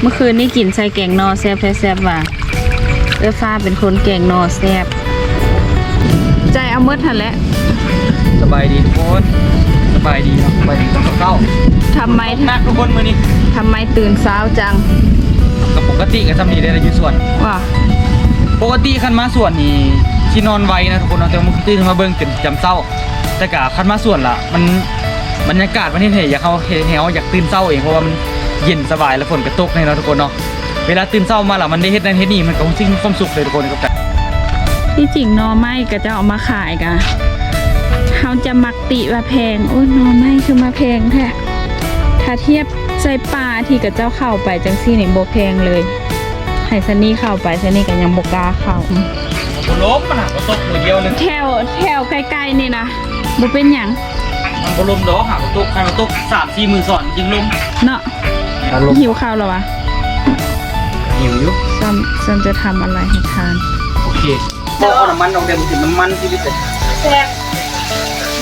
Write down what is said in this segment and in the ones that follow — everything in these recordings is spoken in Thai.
เมื่อคืนนี่กินใส่แกงนอแซ่บแซ่บว่ะเออฟ้าเป็นคนแกงนอแซ่บใจเอาเมื่อทันแหล้วสบายดีทุกคนสบายดีเนาะสบายดีต้องเข้าทำไมนักทุกคนมื้อนี้ทำไมตื่นเช้าจังกับปกติกับทำนี่ได้อยู่ส่วนว่าปกติคันมาส่วนนี่ที่นอนไวนะทุกคนเนาะแต่ว่ามื่อตื่นมาเบิ่งจนจำเศร้า แต่กะคันมาส่วนล่ะ มันบรรยากาศมันเห็นเหอยากเข้าเฮาอยากตื่นเศร้าเองเพราะว่ามัน เย็นสบายแล้วฝนกระตกในเนาะทุกคนเนาะเวลาตื่นเศร้ามาล่ะมันได้เฮ็ดนั่นเฮ็ดนี่มันก็คงสิ่งมีความสุขเลยทุกคนครับที่จริงหนอไม้ก็จะเอามาขายกะเขาจะมักติว่าแพงโอ้ยหนอไม้คือมาแพงแท้ถ้าเทียบใส่ปลาที่กับเจ้าเข้าไปจังซี่นี่บ่แพงเลยให้ซันนี่เข้าไปซันนี่ก็ยังบ่กล้าเข้าบ่ล้มมันหักตกมือเดียวนึงแถวแถวใกล้ๆนี่นะบ่เป็นหยังมันบ่ล้มดอกหักตกคันตก3-4มื้อซ้อนจึงล้มเนาะ หิวข้าวแล้ววะหิวอยู่ซัมซัมจะทำอะไรให้ทาน โอเคบ่เอาน้ำมันออกเดี๋ยวมันถึงน้ำมันที่วิตแซ่บ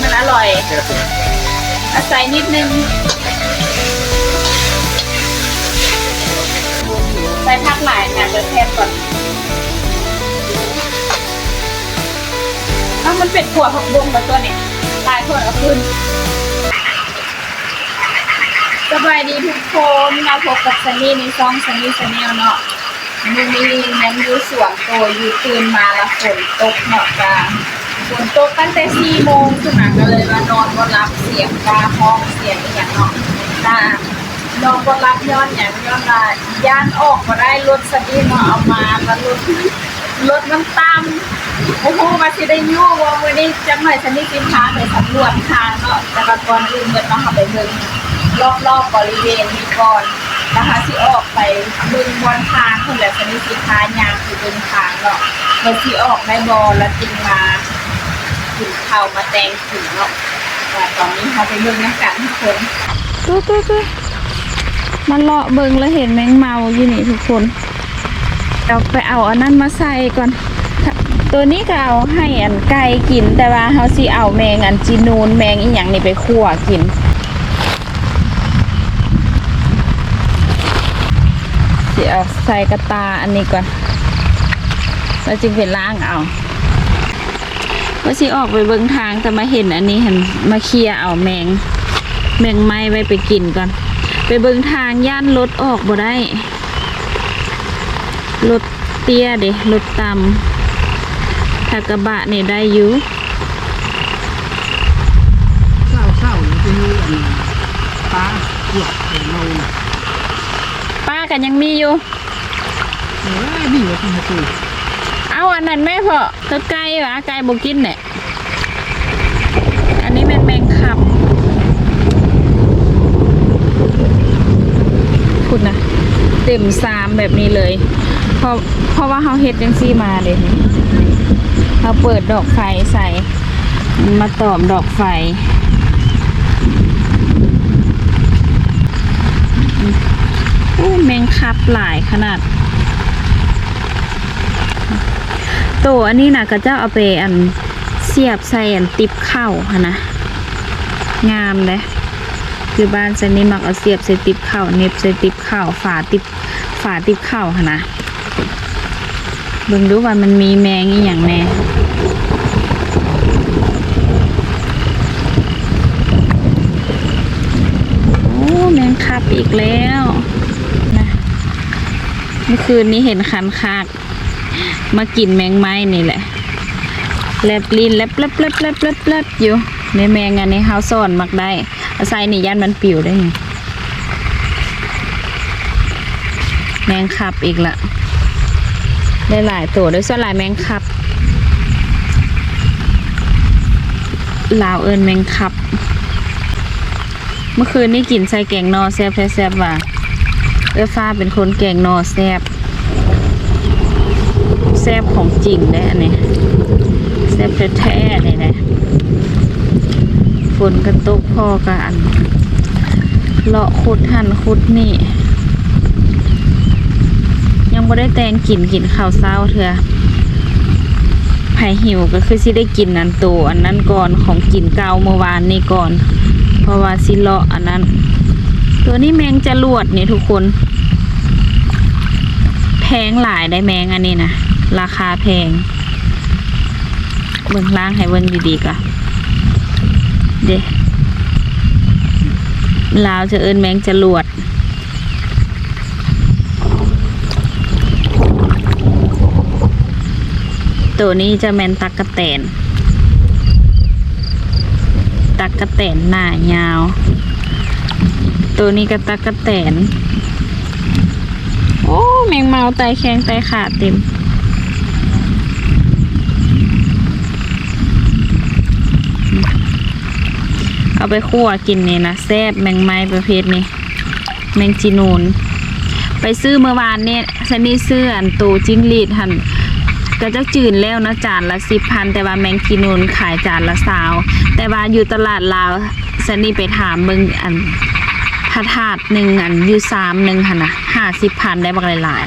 มันอร่อย อาศัยนิดนึง ใส่ผักหลายค่ะเดี๋ยวแทนก่อนเอ้ามันเป็ดขัวผักบงแบบตัวนี้ตายคนเอาขึ้น สบายดีทุกคนมาพบกับซันนี่ในซองซันนี่ชาแนลเนาะมือนี้แมันอยู่สวนโตอยู่ตื่นมาล้วฝนตกเนาะจ้าฝนตกตั้งแต่สี่โมงขึ้นมาก็เลยมานอนก็รับเสียงกาห้องเสียงอย่างเนาะจ้านอนก็รับย้อนอย่างย้อนว่าย่านออกมาได้รถสตีเนาเอามาแล้วรถรถมันตามโอ้โหมาสิได้ยู่ว่าวันนี้จังหน่อยฉันนี่กินพาไปสำรวจทางเนาะแต่ก่อนอื่นเดินมาเข้าไปเบิ่ง รอบๆบริเวณนี้ก่อนนะคะที่ออกไปบึงบนทางคนแหละชนิดสิค้ายางคือบึงทางเนาะมันที่ออกในบอแล้วจึงมาถึงเขามาแตงถึงเนาะแต่ตอนนี้เขาไปเบิ่งนักกันทุกคนตู้ตู้ตู้มันเลาะเบิ่งแล้วเห็นแมงเมาอยู่นี่ทุกคนเราไปเอาอันนั้นมาใส่ก่อนตัวนี้ก็เอาให้อันไก่กินแต่ว่าเขาสิเอาแมงอันจีนูนแมงอีหยังนี่ไปคั่วกิน เดี๋ยวใส่กระตาอันนี้ก่อนแล้วจึงเป็นล้างเอาว่าสิออกไปเบิ่งทางแต่มาเห็นอันนี้เห็นมาเคลียเอาแมง แมงไม้ไว้ไปกินก่อน ไปเบิ่งทางย่านรถออกบ่ได้รถเตี้ยเด้รถต่ำถ้ากระบะเนี่ยได้อยู่เศร้าเศร้าๆจะมีอันปลาเกียดเห็นเราน่ะ ป้า กันยังมีอยู่เอ้ยนี่ว่าที่มาตุยเอาอันนั้นแม่พอเธอไก่หวะไก่บกินเนี่ยอันนี้แมนแมงคับพูดนะเต็มซามแบบนี้เลย เพราะเพราะว่าเขาเฮ็ดจังซี่มาเลยเขาเปิดดอกไฟใส่มันมาตอมดอกไฟ โอ้แมงคับหลายขนาดตัวอันนี้นะก็จะเอาไปอันเสียบใส่อันติบเข้าค่ะนะ งามเลยคือบ้านเซนนี่มักเอาเสียบใส่ติบเข้าเน็บใส่ติบเข้าฝาติบฝาติบเข้าค่ะนะเบิ่งดูว่ามันมีแมงอีหยังแน่โอ้แมงคับอีกแล้ว มื่อคืนนี้เห็นคันคากมากินแมงไม้นี่แหละแลบลิ้นแลบแลบแลบแลบแลบแลบอยู่ในแมงอันนี้เฮาซ่อนมักได้อาใส่นี่ยันมันปิวได้นี่แมงคับอีกละได้หลายตัวด้วยส่วนหลายแมงคับลาวเอิญแมงคับ เมื่อคืนนี่กินใส่แกงนอแซ่บแซ่บว่ะ เอ้อฟ้าเป็นคนแกงนอแซบแซบของจริงได้อันนี้แซบแท้ๆเลยนะฝนกระตกพอกันเลาะขุดหันขุดนี่ ยังบ่ได้แตงกินกินข้าวเช้าเถอะไผหิวก็คือสิได้กินอันโตอันนั้นก่อนของกินเก่าเมื่อวานนี่ก่อน เพราะว่าสิเลาะอันนั้น ตัวนี้แมงจรวดนี่ทุกคน แพงหลายได้แมงอันนี้นะราคาแพง เบิ่งล่างให้เบิ่งดีๆก่อนเด้ลาวจะเอินแมงจรวดตัวนี้จะแมนตักกะแตน ตักกะแตนหน้ายาว ตัวนี้ก็ตักกระแตน โอ้ แมงเมาไตแข็งไตขาดเต็ม เอาไปคั่วกินนี่นะแซ่บแมงไม้ประเภทนี้ แมงจีนูน ไปซื้อเมื่อวานเนี่ยฉันนี่ซื้ออันตูจิ้งหรีดหันก็จะจืดแล้วนะจานละสิบพันแต่ว่าแมงจีนูนขายจานละสาว แต่ว่าอยู่ตลาดลาวฉันนี่ไปถามมึงอัน พระธาตุหนึ่งอันอยู่สามหนึ่งหันนะห้าสิบพันได้บักหลาย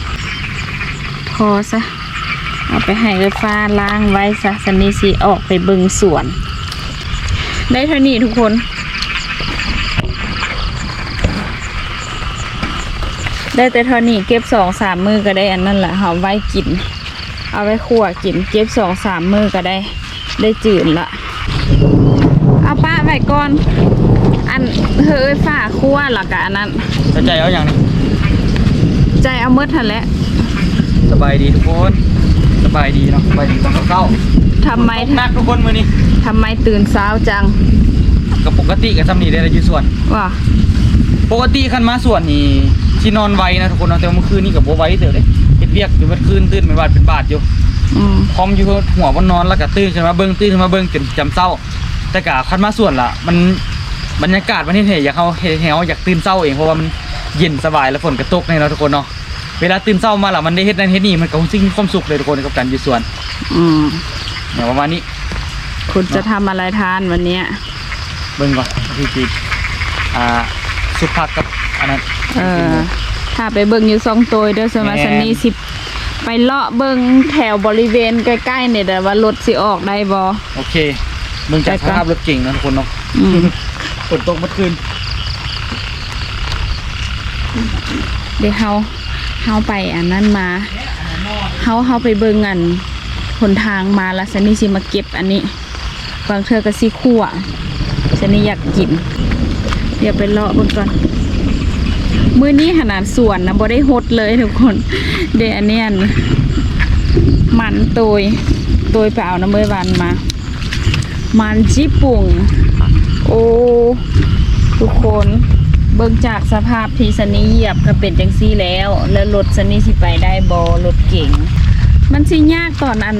ๆพอซะเอาไปให้ไฟฟ้าล้างไว้ซะสันนี่สิออกไปเบึงสวน ได้เท่านี้ทุกคนได้แต่เท่านี้เก็บสองสามมือก็ได้อันนั้นแหละเอาไว้กิน เอาไว้ขั่วกิน เก็บสองสามมือก็ได้ ได้จืดละเอาป้าไว้ก่อน นเฮ้ยฝ้าคั่วหรอกะอันนั้นจะใจเอาอย่างนี้ใจเอามืดทันแหล้วสบายดีทุกคนสบายดีเนาะสบายดีตอนเช้าทำไมตกหนักทุกคนมื้อนี้ทำไมตื่นเช้าจังกับปกติกับซ้ำนี่ได้อยู่ส่วนว่าปกติคันมาส่วนนี่สินอนไวนะทุกคนเนาะแต่ว่าเมื่อคืนนี่ก็บ่ไหวเด้อเด้เฮ็ดเวียกอยู่เมื่อคืนตื่นเป็นบาดเป็นบาดอยู่อืมพร้อมอยู่หัวบนนอนแล้วก็ตื่นขึ้นมาเบิ่งตื่นขึ้นมาเบิ่งจนจำเศร้า แต่กะคันมาส่วนละมัน บรรยากาศมันเห็นเห็นอยากเขาเห็นเขาอยากตื่นเศร้าเองเพราะว่ามันเย็นสบายแล้วฝนกระตกในเราะทุกคนเนาะเวลาตื่นเศร้ามาละมันได้เฮ็ดนั่นเฮ็ดนี่มันก็สิ่งมีความสุขเลยทุกคนกับการอยู่สวนอืมเนี่ยประมาณนี้คุณจะทำอะไรทานวันเนี้ยเบิ่งก่อนพี่จีอ่าสุภาพกับอันนั้นเออถ้าไปเบิ่งอยู่สองตัวเด้อสมาแม่นสันนี้สิไปเลาะเบิ่งแถวบริเวณใกล้ๆเนี่ยแต่ว่ารถสิออกได้บ่โอเคเบิ่งจากสภาพรถเก่งนะทุกคนเนาะอืม ฝนตกเมื่อคืน เดี๋ยวเฮาเฮาไปอันนั้นมาเฮาเฮาไปเบิ่งอันหนทางมาแล้วสันนี้สิมาเก็บอันนี้ บางเธอก็สิคั่วสันนี้อยากกิน เดี๋ยวไปเลาะเบิ่งก่อนมื้อนี้ขนาดสวนนะบ่ได้หดเลยทุกคน เดี๋ยวอันเนี้ยอันมันตยตยไปเอาน้ำเมื่อวันมา มันจิปุ่ง โอ้ทุกคนเบิ่งจากสภาพที่สนีเหยียบก็เป็นจังซี่แล้ว แล้วรถสนีสิไปได้บอรถเก่ง มันสิยากตอนอัน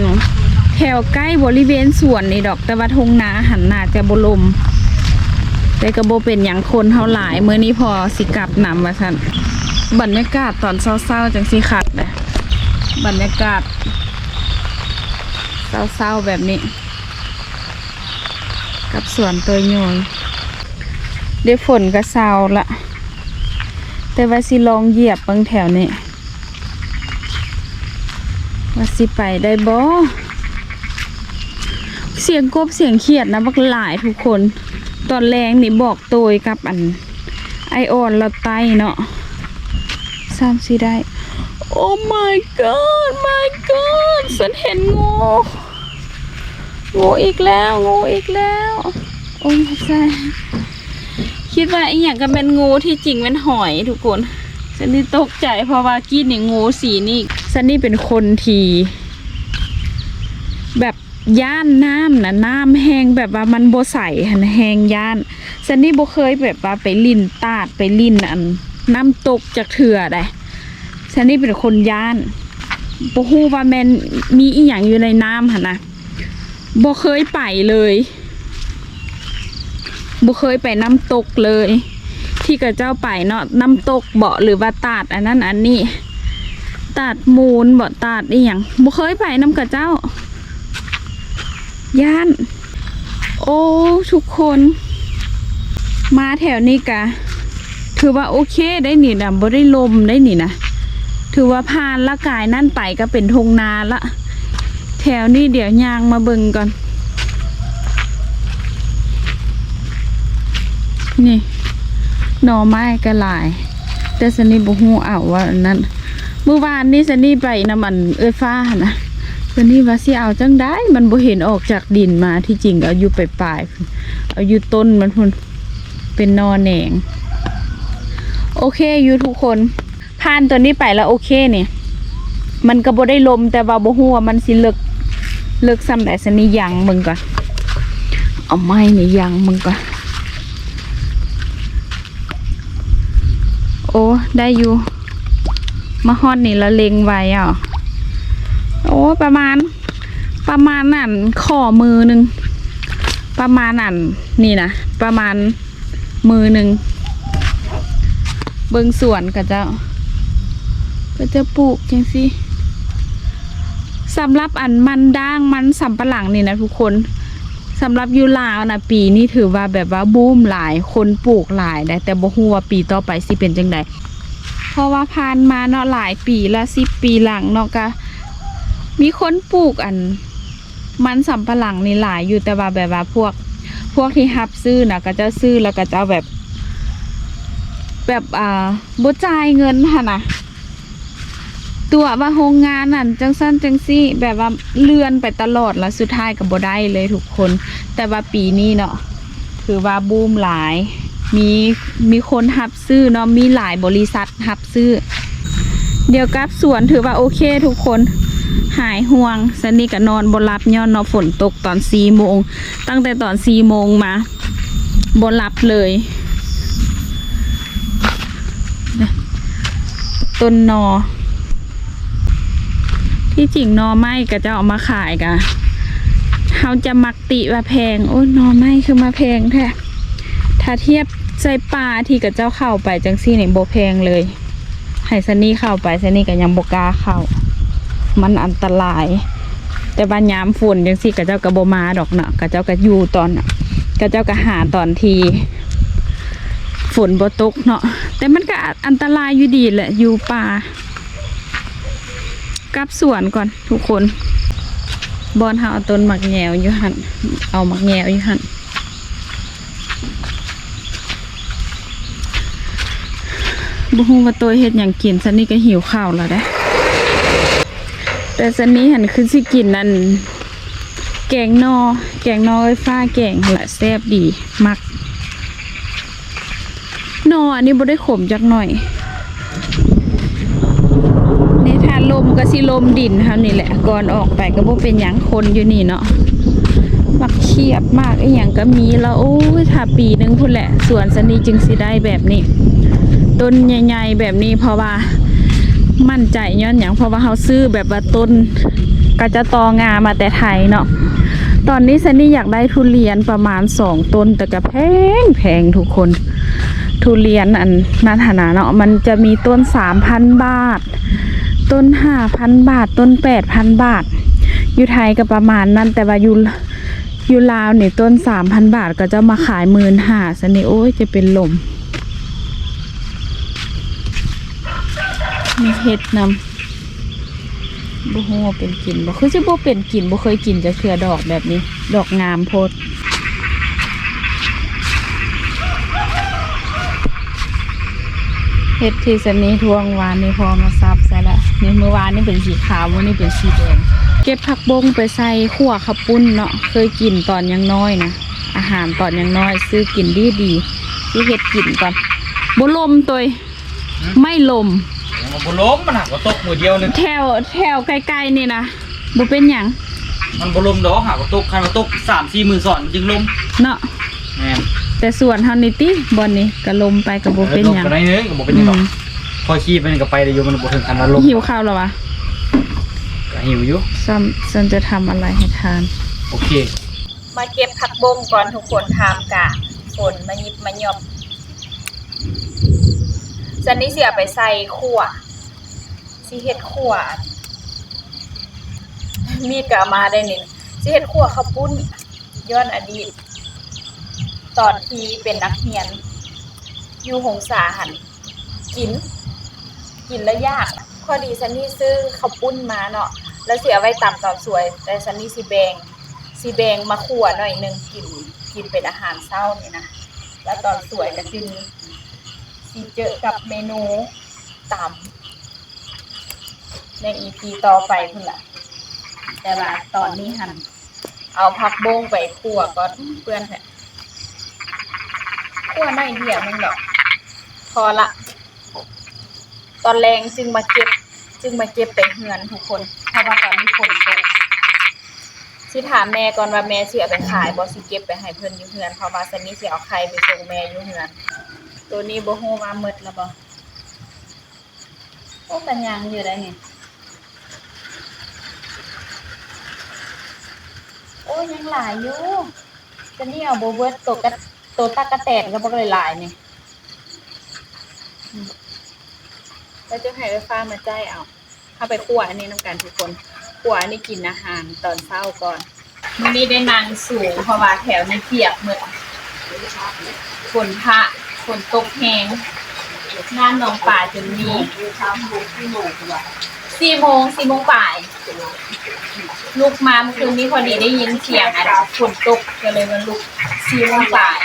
แถวใกล้บริเวณสวนนี่ดอกแต่ว่าทงนาหันหน้าจะบลมแต่ก็บ่เป็นอย่างคนเท่าหลายเมื้อนี้พอสิกลับนำว่าซั่นบรรยากาศตอนเศร้าๆจังสิคักนะบรรยากาศเศร้าๆแบบนี้ กับสวนตัวโยยได้ฝนก็เศร้าละ แต่ว่าสิลองเหยียบบางแถวนี้ว่าสิไปได้บ่เสียงกบเสียงเขียดนะบักหลายทุกคน ตอนแรงนี่บอกโตยกับอัน ไอออนเราไตเนาะซ้ำสิได้ โอ้ my god my god ฉันเห็นงู งูอีกแล้วงูอีกแล้วโอ้ยใช่คิดว่าอีกอย่างก็เป็นงูที่จริงเป็นหอยทุกคนฉันนี่ตกใจเพราะว่ากี้นี่งูสีนี่ฉันนี่เป็นคนทีแบบย่านน้ำนะน้ำแห้งแบบว่ามันโบใสหันแห้งย่านฉันนี่โบเคยแบบว่าไปลินตาดไปลินอันน้ำตกจากเถื่อได้ฉันนี่เป็นคนย่านโบฮู้ว่าแมนมีอีหยังอยู่ในน้ำหันนะ บ่เคยไปเลยบ่เคยไปน้ำตกเลย ที่กับเจ้าไปเนาะน้ำตกเบาหรือว่าตาดอันนั้นอันนี้ตาดมูลเบาะตาดอีหยังบ่เคยไปน้ำกับเจ้า ย่าน โอ้ทุกคน มาแถวนี้กะถือว่าโอเคได้หนีนะบ่ได้ลมได้หนีนะถือว่าผ่านละกายนั่นไปก็เป็นทงนาละ แถวนี้เดี๋ยวยางมาเบิ่งก่อน นี่ หน่อไม้ก็หลาย แต่สนิบุฮูเอาว่านั้นเมื่อวานนี่ซันนี่ไปน้ำมันเอ้ยฟ้านะซันนี่ว่าสิเอาจังได้ มันบ่เห็นออกจากดินมาที่จริงเอาอยู่ปลายเอาอยู่ต้นมันพุ่นเป็นนอแหนงโอเคอยู่ทุกคนผ่านตัวนี้ไปแล้วโอเคเนี่ยมันก็บ่ได้ลมแต่ว่าบ่ฮู้ว่ามันสิเลิก เลิกซ้ำได้ซันนี่ยังมึงก่อน เอาไม้นี่ยังมึงก่อน โอ้ได้อยู่มาฮอดนี่ละเลงไว้อะโอ้ประมาณ ประมาณนั่นข้อมือหนึ่งประมาณนั่นนี่นะประมาณมือหนึ่งเบิงสวนก็จะก็จะปลูกจังสิ สำหรับอันมันด่างมันสำปะหลังนี่นะทุกคนสำหรับยูลาวนะปีนี้ถือว่าแบบว่าบูมหลายคนปลูกหลายได้แต่บ่ฮู้ว่าปีต่อไปสิเป็นจังไดเพราะว่าผ่านมาเนาะหลายปีละสิบปีหลังเนาะก็มีคนปลูกอัน มันสำปะหลังนี่หลายอยู่แต่ว่าแบบว่าพวกพวกที่ฮับซื้อนะก็จะซื้อแล้วก็จะแบบ แบบอ่าบ่จ่ายเงินค่ะนะ ตัวว่าโรงงานนั่นจังสั้นจังซี่ แบบว่าเลื่อนไปตลอดแล้วสุดท้ายก็บ่ได้เลยทุกคน แต่ว่าปีนี้เนาะคือว่าบูมหลาย มีมีคนหับซื้อเนาะมีหลายบริษัทหับซื้อ เดี๋ยวกับสวนถือว่าโอเคทุกคนหายห่วงสนนี่ก็นอนบนรับย้อนเนาะฝนตกตอนสี่โมง ตั้งแต่ตอนสี่โมงมาบนรับเลย ต้นนอ ที่จริงนอไม้ก็จะเอามาขายกะเขาจะมักติว่าแพง โอ้ยนอไม้คือมาแพงแท้ถ้าเทียบใส่ปลาที่กับเจ้าเข้าไปจังซี่เนี่ยโบแพงเลยให้ซันนี่เข้าไปซันนี่ก็ยังโบกาเข้า มันอันตราย แต่บานยามฝนจังซี่กับเจ้าก็บมาดอกเนาะกับเจ้าก็อยู่ตอนน่ะกับเจ้าก็หาตอนทีฝนบ่ตกเนาะแต่มันก็อันตรายอยู่ดีแหละอยู่ป่า กลับสวนก่อนทุกคนบอนเฮาเอาต้นหมักแงวอยู่หันเอาหมักแงวอยู่หันบุฮูว่าตัวเฮ็ดหยังกินซันนี่ก็หิวข้าวแล้วเด้แต่ซันนี่หันคือสิกินนั่นแกงนอ แกงนอไอ้ฟ้าแกงหั่นละแซ่บดี มักนออันนี้บ่ได้ขมจักหน่อยในทานล มก็สิลมดินเท่านี่แหละก่อนออกไปก็บ่เป็นหยังคนอยู่นี่เนาะมักเขียบมากไอ้หยังก็มีแล้วโอ้ยถ้าปีหนึงพุ่นแหละสวนซันนี่จึงสิได้แบบนี้ ต้นใหญ่ๆแบบนี้เพราะว่ามั่นใจย้อนอย่างเพราะว่าเขาซื้อแบบว่าต้นก็จะตองามาแต่ไทยเนาะตอนนี้ซันนี่อยากได้ทุเรียนประมาณสองต้นแต่ก็แพงแพงทุกคน ทุเรียนอันนาฐานะเนาะมันจะมีต้นสามพันบาท ต้นห้าพันบาท ต้นแปดพันบาท อยู่ไทยก็ประมาณนั้น แต่ว่าอยู่อยู่ลาวนี่ต้นสามพันบาทก็จะมาขายหมื่นห้าซันนี่โอ้ยจะเป็นลมมีเห็ดนำบ่ฮู้ว่าเป็นกลิ่นบ่คือสิบ่เป็นกลิ่นบ่เคยกินจะเคือดอกแบบนี้ ดอกงามโพด เห็ดที่สนีทวงวานนี่พอมาซับซะละนี่เมื่อวานนี่เป็นสีขาววันนี้เป็นสีแดงเก็บผักบงไปใส่ขั่วขับปุ้นเนาะเคยกินตอนยังน้อยนะอาหารตอนยังน้อย ซื้อกินดีดีๆที่เห็ดกินก่อนบ่ลมตัวไม่ลมมันบ่ล้มมันหักว่าตกมือเดียวนึงแถวแถวไกลๆนี่นะบ่เป็นหยังมันบ่ล้มดอกหักว่าตกคันว่าตกสามสี่มือสอนมันจึงล้มเนาะแม่น แต่ส่วนเฮานี่ติบ่นี่ก็ลมไปก็บ่เป็นหยังลมไปได้นึงก็บ่เป็นหยังหรอกอืม พอขี่ไปนี่ก็ไปได้อยู่มันบ่ถึงคันว่าล้มหิวข้าวแล้ววะก็หิวอยู่ซัมซันจะทำอะไรให้ทาน โอเค มาเก็บผักบงก่อนทุกคนทามกะฝนมายิบมาหยอบซันนี้เสียไปใส่ขั่วสิเฮ็ดขั่วมีดก็เอามาได้นี่สิเฮ็ดขั่วข้าวปุ้นย้อนอดีต ตอนที่เป็นนักเรียน อยู่หงสาหันกิน กินแล้วยากพอดีซันนี่ซื้อข้าวปุ้นมาเนาะแล้วเสียไว้ตำตอนสวย แต่ซันนี่สิแบงสิแบงมาขั่วหน่อยนึงกินกินเป็นอาหารเช้าเนี่ยนะแล้วตอนสวยก็สิมีสิเจอกับเมนูตำในอีพีต่อไปพุ่นละแต่ว่าตอนนี้หันเอาผักบงไปคั่วก็เพื่อนแหละ คั่วน้อยเดียวนึงหรอก พอละ ตอนแรงจึงมาเก็บ จึงมาเก็บไปเฮือนทุกคนเพราะว่าตอนนี้ฝนตกสิถามแม่ก่อนว่าแม่สิเอาไปขายบ่สิเก็บไปให้เพิ่นอยู่เฮือนเพราะว่าซันนี่สิเอาไข่ไปส่งแม่อยู่เฮือน ตัวนี้บ่ฮู้ว่าหมดแล้วบ่โอ้กันยังอยู่ได้นี่โอ้ยังหลายอยู่จะนี่เอาโบเบิร์ตตัวกระ ตัวตะกะแตนก็บ่เลยหลายนี่อืมแล้วจะให้ไฟฟ้ามาจ่ายเอา เข้าไปคั่วอันนี้น้ำกันทุกคนคั่วอันนี้กินอาหารตอนเช้าก่อนมื้อนี้ได้นางสูงเพราะว่าแถวนี้เปียกหมดฝนพระฝนตกแห้งงานหนองป่าจนมี สี่โมงสี่โมงบ่ายลูกมาเมื่อคืนนี้พอดีได้ยินเสียงอะฝนตกก็เลยมาลุกสี่โมงบ่าย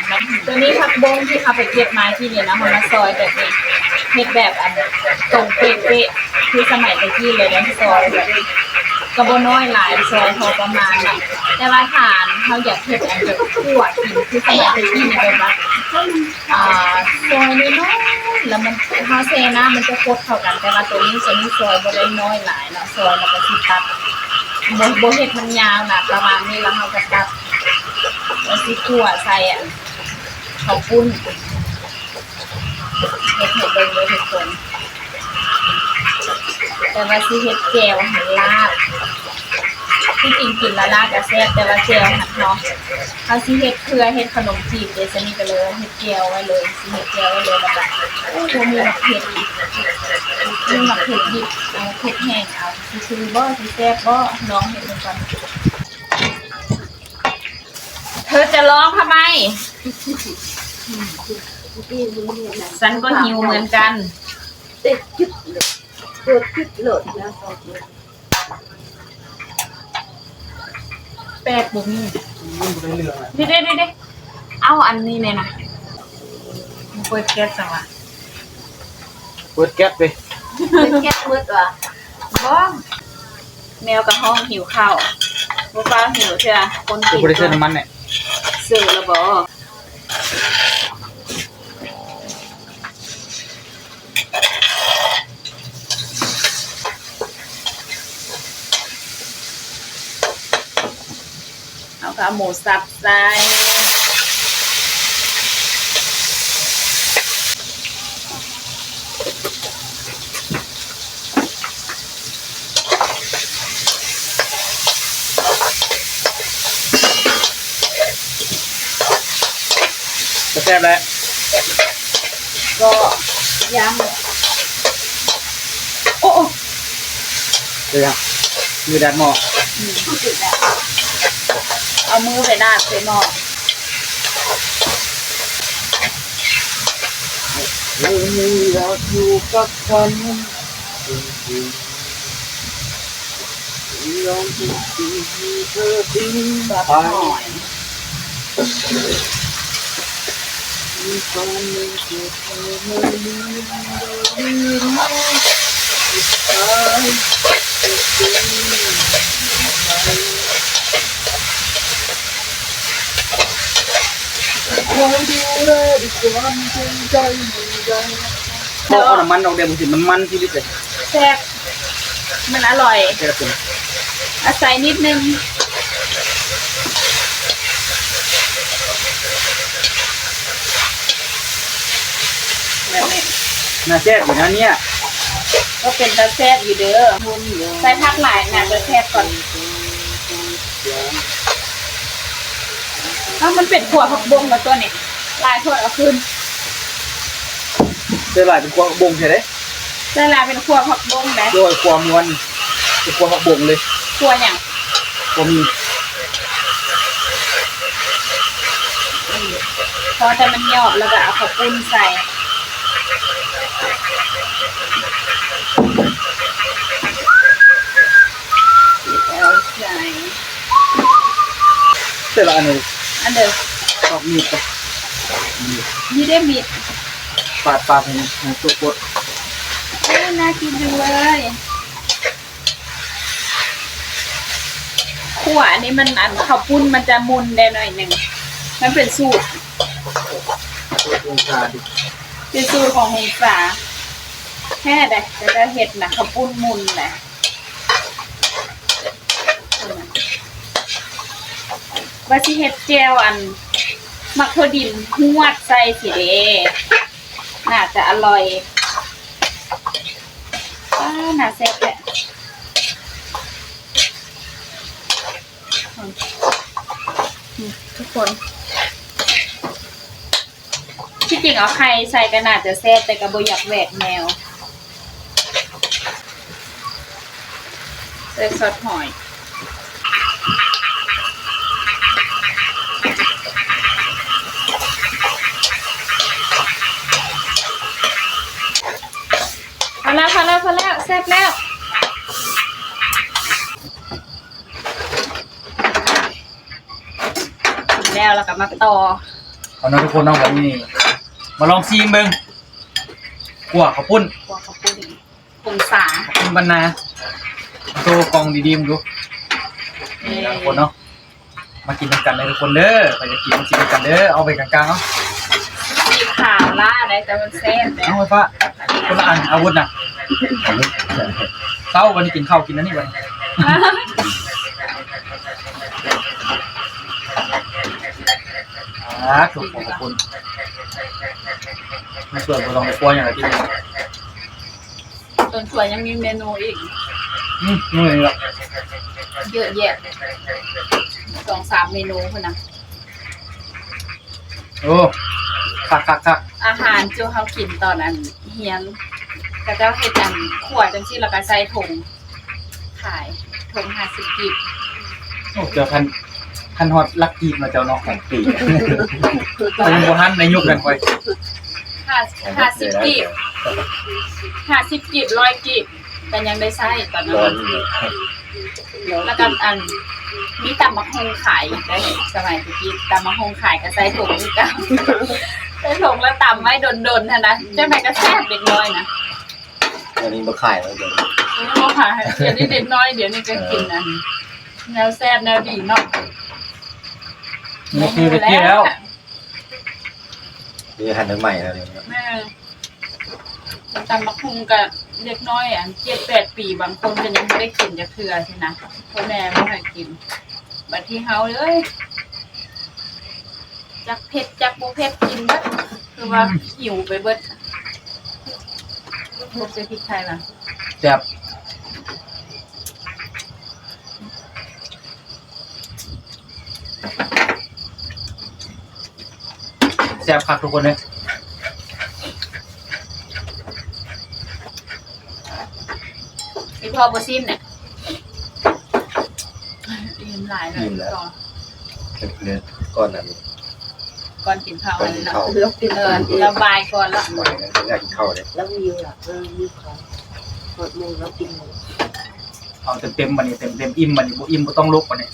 ตัวนี้ผักบงที่เขาไปเก็บมาที่เนี่นะมันมาซอยแบบนี้เฮ็ดแบบอันตรงเป๊ะๆคือสมัยตะกี้เลยนะซอยแบบ กระโบน้อยหลายซอยพอประมาณนะแต่ว่าทานเขาอยากเฮ็ดอันแบบขั่วกินคือสมัยตะกี้นี่แบบว่าอ่าซอยน้อยๆแล้วมันเฮาเซนะมันจะโคตรเข้ากันแต่ว่าตัวนี้จะมีซอยบ่ได้น้อยหลายเนาะซอยแล้วก็สิตัดบนบนเห็ดมันยาวนะประมาณนี้แล้วเราก็ตัดแล้วสิขั่วใส่อะขาวปุ้นเห็ดเห็ดเบิ่งเลยทุกคนแต่ว่าสิเห็ดแจวหันลาบ ที่จริงกินและลาบก็แซ่บแต่ว่าแจวหันเนาะเขาสิเห็ดเพื่อเห็ดขนมจีบเดยวสนี่ไปเลยเห็ดแจวไว้เลยสิเห็ดแจวไว้เลยแล้วก็โอ้โหมีหมักเผ็ดอีกมีหมักเผ็ดดิบเอาเผ็ดแห้งเอาสิซื้อบ่สิแซ่บบ่น้องเห็ดมันก่อนเธอจะร้องทำไมฉันก็หิวเหมือนกันเต็ดยึดเลยเกิดยึดเลยนะ แปดบุมีมันบ่ได้เรื่องอะเด้เด้เด้เด้เอาอันนี้เนี่ยนะมันเปิดแก๊สจังวะเปิดแก๊สไปเป็นแก้มืดว่ะบ้องแมวกับห้องหิวข้าวบ่ฟ้าหิวใช่ไหมคนกูกินบ่ได้เชื่อน้ำมันเนี่ยสื่อแล้ว บ่เอาขาหมูสับใส่จะแซ่บแล้วก็ย่างโอ้โอ้เดี๋ยวยังมือดัดหม้อ เอามือไปดาดใส่หม้อเธอไม่อยากอยู่กับฉันยอมทุกสิ่งที่เธอทิ้งแบบไปหน่อยมีความไม่เจ็บเธอไม่ลืมโดยไม่รู้สุดท้ายจะเป็นอะไร คอยดูแลด้วยความจริงใจไม่ได้พอเอาน้ำมันออกเดี๋ยวมันสิน้ำมันที่ดิบเลยแซ่บมันอร่อยแค่เป็นอาศัยนิดนึงแบบนี้น่าแซ่บอยู่นะเนี่ยก็เป็นตาแซ่บอยู่เด้อใส่ผักหลายน่าจะแซ่บก่อน เอ้ามันเป็นขัวผักบงมาตัวนี้ลายโทษเอาขึ้นเจอหลายเป็นกวางบงใช่ไหมได้ลายเป็นขัวผักบงไหมโดยความมวลเป็นกวางบงเลยขัวอย่างก็มีพอแต่มันหยอบแล้วก็เอาข้าวปุ้นใส่ แล้วใส่แต่ละอันนี้ อันเดิมตอกมีดไปมีดมีได้มีดปาดปาดให้ใตัวกดโน่ากินจังเลยขั่วอันนี้มันอันข้าวปุ้นมันจะมุนได้หน่อยหนึ่งมันเป็นสูตรเป็นสูตรของหงฟ้าแค่ใดจะได้เห็ดนะข้าวปุ้นมุนแหละ ว่าสิเห็ดเจลอัน มักโทดินหวดใส่สิเดน่าจะอร่อยป้าน่าแซ่บแหละทุกคนที่จริงเอาไข่ใส่ก็น่าจะแซ่บแต่กระบอยากแหวกแนวเลือกซอสหอย แล้วพอแล้วพอแล้วแซ่บแล้วถึงแล้วแล้วก็มาต่อเอาเนาะทุกคนเนาะวันนี้ มาลองซีมเบิ่งกัวข้าวปุ้นหัวข้าวปุ้นผงสาคุณบรรณาโชว์กองดีๆมึงดูนี่นะทุกคนเนาะมากินกันเลยทุกคนเด้อไปจะกินกินกันเด้อเอาไปกลางๆเนาะมีข่าวล่าอะไรแต่มันแซ่บเลยเอาไว้ฟ้าคนละอันอาวุธนะ เช้าวันนี้กินข้าวกินนั่นนี่วันนี้อ่าถูกขอบคุณไม่ส่วนบัวลองไปกลัวอย่างไรที่นี่ส่วนสวยยังมีเมนูอีกอืมนู่นเลยละเยอะแยะสองสามเมนูคนนะโอ้คักคักคักอาหารจูเขากินตอนนั้นเฮียน ก็จะเฮ็ดอันขวดจังซี่แล้วก็ใส่ถุงขายถุงห้าสิบกิบโอ้เจอพันพันฮอตลักกีมาเจ้าเนาะของปีเรายังโบทันในยุคกันไปห้าห้าสิบกิบห้าสิบกิบร้อยกิบแต่ยังได้ใช้ตอนนั้น แล้วก็อันมีตำมะฮงขายอีกได้สมัยตะกี้ตำมะฮงขายก็ใส่ถุงนี่กันใส่ถุงแล้วตำไว้ดนๆนะนะเจ้าแม่ก็แซ่บเด็กน้อยนะ อันนี้มาขายแล้วเดี๋ยวโอ้ค่ะเดี๋ยวนี้เด็กน้อยเดี๋ยวนี้ก็กินอันแนวแซ่บแนวดีเนาะนี่คือตะกี้แล้วนี่หันถึงใหม่แล้วเนี่ยแม่ตำมะฮงกับเด็กน้อยอะเจ็ดแปดปีบางคนก็ยังไม่ได้กินจะเคือใช่นะพ่อแม่ไม่ให้กินบัดที่เฮาเลยจักเผ็ดจักบ่เผ็ดกินเบิดคือว่าหิวไปเบิด พวกเจอพริกไทยมาแซ่บแซ่บคักทุกคนเลยพี่พ่อบ่ซิมเนี่ยอิ่มหลายเลยก่อนเนื้อก้อนนั้น ก่อนกินข้าวก้อนเลยกินเนาะข้าวแล้วกินเออระบายก่อนละใหม่นั้นอยากกินข้าวเลยแล้ววิวล่ะเออวิวเขาเปิดมือแล้วกินหมูเอาเต็มเต็มๆมันนี่เต็มเต็มๆอิ่มมันนี่บ่อิ่มบ่ต้องลุกมันนี่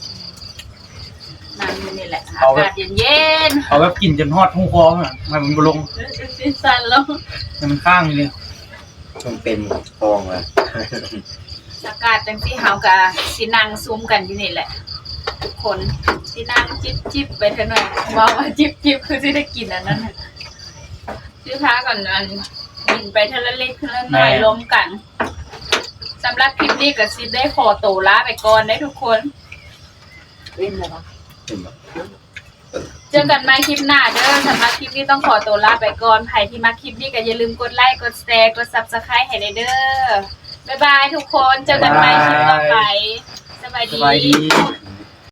นั่งอยู่นี่แหละเอาอาไว้กาศเย็นเอาแบบกินจนฮอดหูคอมันให้มันบ่ลงๆซีซันแล้วให้มันข้างอยู่เลยมันเป็นฟองอะอากาศจังที่เฮากะสินั่งซุ้มกันอยู่นี่แหละ ทุกคนสินั่งจิบจิบไปเถอะหน่อยว่าว่าจิบจิบคือสิได้กินอันนั้นน่ะชื่อค้าก่อนอันกินไปเทละเล็กเทละน้อยล้มกันสำหรับคลิปนี้ก็สิได้ขอตัวลาไปก่อนได้ทุกคน เล่นอะไรวะเห็นไหมเจอกันใหม่คลิปหน้าเด้อสำหรับคลิปนี้ต้องขอตัวลาไปก่อนใครที่มาคลิปนี้ก็อย่าลืมกดไลค์กดแชร์กด subscribe ให้ได้เด้อบ๊ายบายทุกคนเจอกันใหม่คลิปต่อไปสบายสบายดีดี